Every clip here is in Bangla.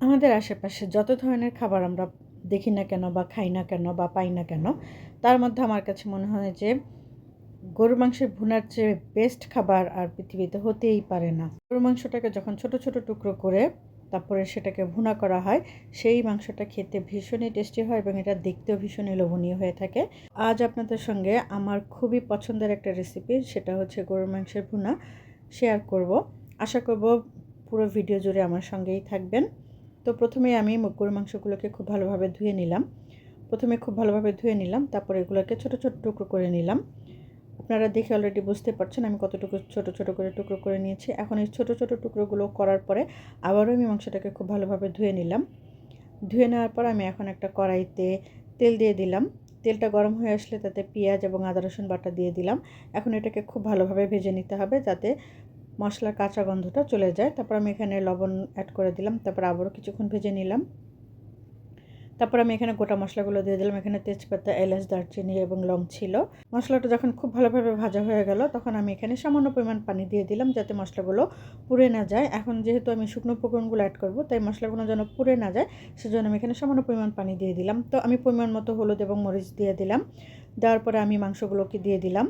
আমাদের আশেপাশে যত ধরনের খাবার আমরা দেখি না কেন বা খাই না কেন বা পাই না কেন, তার মধ্যে আমার কাছে মনে হয় যে গরুর মাংসের ভুনার চেয়ে বেস্ট খাবার আর পৃথিবীতে হতেই পারে না। গরুর মাংসটাকে যখন ছোট ছোট টুকরো করে তারপরে সেটাকে ভুনা করা হয়, সেই মাংসটা খেতে ভীষণই টেস্টি হয় এবং এটা দেখতেও ভীষণই লোভনীয় হয়ে থাকে। আজ আপনাদের সঙ্গে আমার খুবই পছন্দের একটা রেসিপি সেটা হচ্ছে গরুর মাংসের ভুনা শেয়ার করব। আশা করব পুরো ভিডিও জুড়ে আমার সঙ্গেই থাকবেন। তো প্রথমে আমি গরুর মাংসগুলোকে খুব ভালোভাবে ধুয়ে নিলাম। প্রথমে খুব ভালোভাবে ধুয়ে নিলাম, তারপর এগুলোকে ছোট ছোট টুকরো করে নিলাম। আপনারা দেখে অলরেডি বুঝতে পারছেন আমি কতটুকু ছোট ছোট করে টুকরো করে নিয়েছি। এখন এই ছোট ছোট টুকরোগুলো করার পরে আবারও আমি মাংসটাকে খুব ভালোভাবে ধুয়ে নিলাম। ধুয়ে নেওয়ার পর আমি এখন একটা কড়াইতে তেল দিয়ে দিলাম। তেলটা গরম হয়ে আসলে তাতে পেঁয়াজ এবং আদা রসুন বাটা দিয়ে দিলাম। এখন এটাকে খুব ভালোভাবে ভেজে নিতে হবে যাতে মশলার কাঁচা গন্ধটা চলে যায়। তারপর আমি এখানে লবণ অ্যাড করে দিলাম। তারপর আবারও কিছুক্ষণ ভেজে নিলাম। তারপর আমি এখানে গোটা মশলাগুলো দিয়ে দিলাম। এখানে তেজপাতা, এলাচ, দারচিনি এবং লং ছিল। মশলাটা যখন খুব ভালোভাবে ভাজা হয়ে গেল, তখন আমি এখানে সামান্য পরিমাণ পানি দিয়ে দিলাম যাতে মশলাগুলো পুড়ে না যায়। এখন যেহেতু আমি শুকনো উপকরণগুলো অ্যাড করব, তাই মশলাগুলো যেন পুড়ে না যায়, সেজন্য আমি এখানে সামান্য পরিমাণ পানি দিয়ে দিলাম। তো আমি পরিমাণ মতো হলুদ এবং মরিচ দিয়ে দিলাম। দেওয়ার পরে আমি মাংসগুলোকে দিয়ে দিলাম।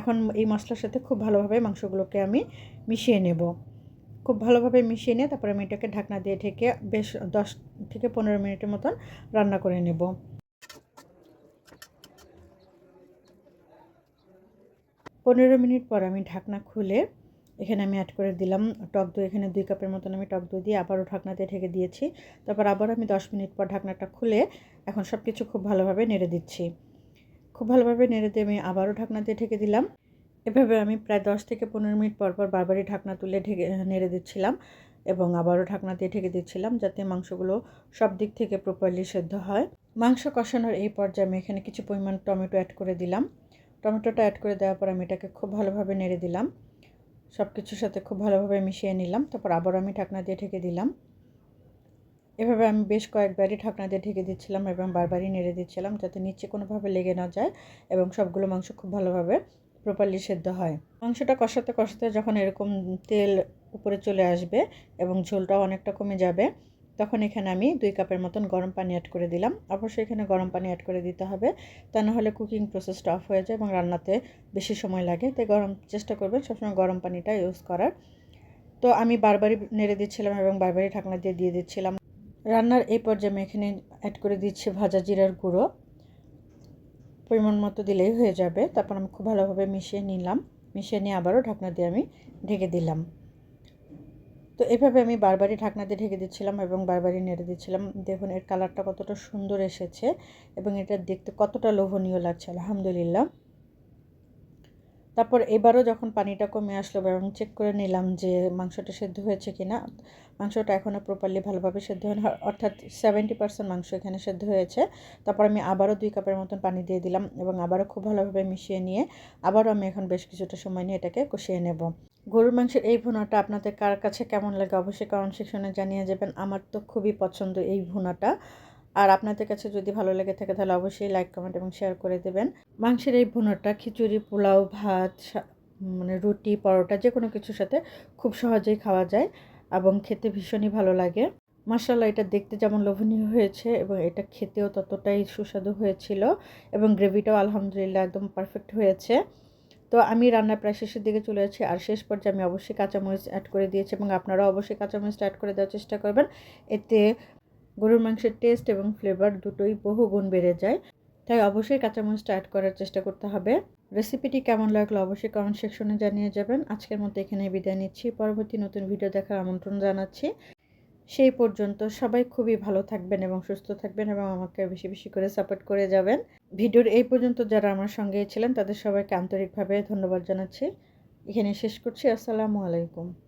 এখন এই মশলার সাথে খুব ভালোভাবে মাংসগুলোকে আমি মিশিয়ে নেব। খুব ভালোভাবে মিশিয়ে নিয়ে তারপরে আমি এটাকে ঢাকনা দিয়ে ঢেকে বেশ দশ থেকে পনেরো মিনিটের মতন রান্না করে নেব। পনেরো মিনিট পর আমি ঢাকনা খুলে এখানে আমি অ্যাড করে দিলাম টক দই। এখানে দুই কাপের মতন আমি টক দই দিয়ে আবারও ঢাকনা দিয়ে ঢেকে দিয়েছি। তারপর আবার আমি দশ মিনিট পর ঢাকনাটা খুলে এখন সব কিছু খুব ভালোভাবে নেড়ে দিচ্ছি। খুব ভালোভাবে নেড়ে দিয়ে আমি আবারও ঢাকনা দিয়ে ঢেকে দিলাম। এভাবে আমি প্রায় দশ থেকে পনেরো মিনিট পর পর বারবারই ঢাকনা তুলে ঢেকে, নেড়ে দিচ্ছিলাম এবং আবারও ঢাকনা দিয়ে ঢেকে দিচ্ছিলাম যাতে মাংসগুলো সব দিক থেকে প্রপারলি সেদ্ধ হয়। মাংস কষানোর এই পর্যায়ে আমি এখানে কিছু পরিমাণ টমেটো অ্যাড করে দিলাম। টমেটোটা অ্যাড করে দেওয়ার পর আমি এটাকে খুব ভালোভাবে নেড়ে দিলাম। সব কিছুর সাথে খুব ভালোভাবে মিশিয়ে নিলাম। তারপর আবার আমি ঢাকনা দিয়ে ঢেকে দিলাম। এভাবে আমি বেশ কয়েকবারই ঢাকনা দিয়ে ঢেকে দিচ্ছিলাম এবং বারবারই নেড়ে দিচ্ছিলাম যাতে নিচে কোনোভাবে লেগে না যায় এবং সবগুলো মাংস খুব ভালোভাবে প্রপারলি সেদ্ধ হয়। মাংসটা কষাতে কষাতে যখন এরকম তেল উপরে চলে আসবে এবং ঝোলটাও অনেকটা কমে যাবে, তখন এখানে আমি দুই কাপের মতন গরম পানি অ্যাড করে দিলাম। অবশ্যই এখানে গরম পানি অ্যাড করে দিতে হবে, তা নাহলে কুকিং প্রসেসটা অফ হয়ে যায় এবং রান্নাতে বেশি সময় লাগে। তাই গরম, চেষ্টা করবেন সবসময় গরম পানিটা ইউজ করার। তো আমি বারবারই নেড়ে দিচ্ছিলাম এবং বারবারই ঢাকনা দিয়ে দিয়ে দিচ্ছিলাম। রান্নার এই পর্যায়ে আমি এখানে অ্যাড করে দিচ্ছি ভাজা জিরার গুঁড়ো। পরিমাণ মতো দিলেই হয়ে যাবে। তারপর আমি খুব ভালোভাবে মিশিয়ে নিলাম। মিশিয়ে নিয়ে আবারও ঢাকনা দিয়ে আমি ঢেকে দিলাম। তো এভাবে আমি বারবারই ঢাকনা দিয়ে ঢেকে দিচ্ছিলাম এবং বারবারই নেড়ে দিচ্ছিলাম। দেখুন, এর কালারটা কতটা সুন্দর এসেছে এবং এটা দেখতে কতটা লোভনীয় লাগছে, আলহামদুলিল্লাহ। তারপর এবারও যখন পানিটা কমে আসলো এবং চেক করে নিলাম যে মাংসটা সেদ্ধ হয়েছে কি না মাংসটা এখনও প্রপারলি ভালোভাবে সেদ্ধ হয় অর্থাৎ সেভেন্টি পার্সেন্ট মাংস এখানে সেদ্ধ হয়েছে। তারপর আমি আবারও দুই কাপের মতন পানি দিয়ে দিলাম এবং আবারও খুব ভালোভাবে মিশিয়ে নিয়ে আবারও আমি এখন বেশ কিছুটা সময় নিয়ে এটাকে কষিয়ে নেব। গরুর মাংসের এই ভুনাটা আপনাদের কার কাছে কেমন লাগে অবশ্যই কমেন্ট সেকশনে জানিয়ে যাবেন। আমার তো খুবই পছন্দ এই ভুনাটা। আর আপনাদের কাছে যদি ভালো লেগে থাকে তাহলে অবশ্যই লাইক কমেন্ট এবং শেয়ার করে দেবেন। মাংসের এই ভুনাটা, খিচুড়ি, পোলাও, ভাত মানে রুটি, পরোটা যে কোনো কিছুর সাথে খুব সহজেই খাওয়া যায় এবং খেতে ভীষণই ভালো লাগে। মশালা এটা দেখতে যেমন লোভনীয় হয়েছে এবং এটা খেতেও ততটাই সুস্বাদু হয়েছিল এবং গ্রেভিটাও আলহামদুলিল্লাহ একদম পারফেক্ট হয়েছে। তো আমি রান্না প্রায় শেষের দিকে চলে যাচ্ছি আর শেষ পর্যায়ে আমি অবশ্যই কাঁচামরিচ অ্যাড করে দিয়েছি এবং আপনারাও অবশ্যই কাঁচামরিচটা অ্যাড করে দেওয়ার চেষ্টা করবেন। এতে গরুর মাংসের টেস্ট এবং ফ্লেভার দুটোই বহু গুণ বেড়ে যায়। তাই অবশ্যই কাঁচামরিচটা অ্যাড করার চেষ্টা করতে হবে। রেসিপিটি কেমন লাগল অবশ্যই কমেন্ট সেকশনে জানিয়ে যাবেন। আজকের মতো এখানে বিদায় নিচ্ছি। পরবর্তী নতুন ভিডিও দেখার আমন্ত্রণ জানাচ্ছি। সেই পর্যন্ত সবাই খুবই ভালো থাকবেন এবং সুস্থ থাকবেন এবং আমাকে বেশি বেশি করে সাপোর্ট করে যাবেন। ভিডিওর এই পর্যন্ত যারা আমার সঙ্গে ছিলেন, তাদের সবাইকে আন্তরিকভাবে ধন্যবাদ জানাচ্ছি। এখানে শেষ করছি। আসসালামু আলাইকুম।